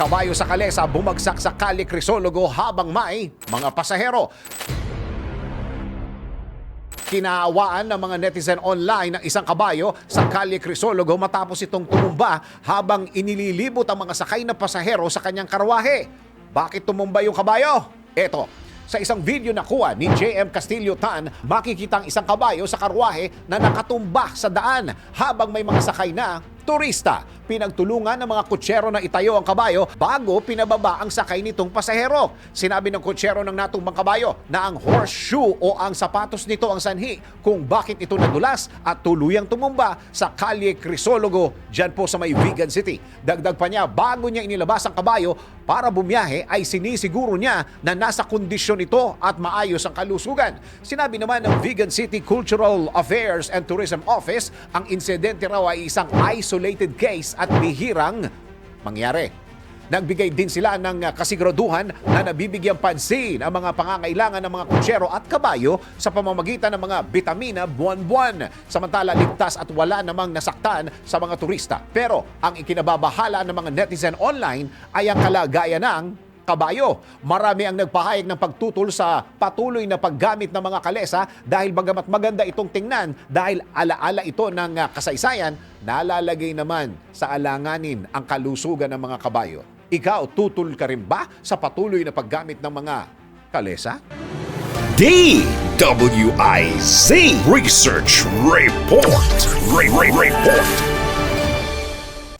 Kabayo sa kalesa bumagsak sa Kali Crisologo habang may mga pasahero. Kinaawaan ng mga netizen online ng isang kabayo sa Kali Crisologo matapos itong tumumba habang inililibot ang mga sakay na pasahero sa kanyang karwahe. Bakit tumumba yung kabayo? Eto, sa isang video na kuha ni JM Castillo Tan, makikita ang isang kabayo sa karwahe na nakatumba sa daan habang may mga sakay na turista. Pinagtulungan ng mga kutsero na itayo ang kabayo bago pinababa ang sakay nitong pasahero. Sinabi ng kutsero ng natumbang kabayo na ang horseshoe o ang sapatos nito ang sanhi kung bakit ito nadulas at tuluyang tumumba sa Kalye Crisologo dyan po sa may Vegan City. Dagdag pa niya, bago niya inilabas ang kabayo para bumiyahe ay sinisiguro niya na nasa kondisyon ito at maayos ang kalusugan. Sinabi naman ng Vegan City Cultural Affairs and Tourism Office, ang insidente raw ay isang isolated case at bihirang mangyari. Nagbigay din sila ng uh, kasiguraduhan na nabibigyang pansin ang mga pangangailangan ng mga kutsero at kabayo sa pamamagitan ng mga bitamina buwan-buwan. Samantala, ligtas at wala namang nasaktan sa mga turista. Pero ang ikinababahala ng mga netizen online ay ang kalagayan ng kabayo. Marami ang nagpahayag ng pagtutol sa patuloy na paggamit ng mga kalesa dahil bagamat maganda itong tingnan dahil alaala ito ng uh, kasaysayan, nalalagay naman sa alanganin ang kalusugan ng mga kabayo. Ikaw, tutol ka rin ba sa patuloy na paggamit ng mga kalesa? DWIZ Research Report. Re- Re- Report.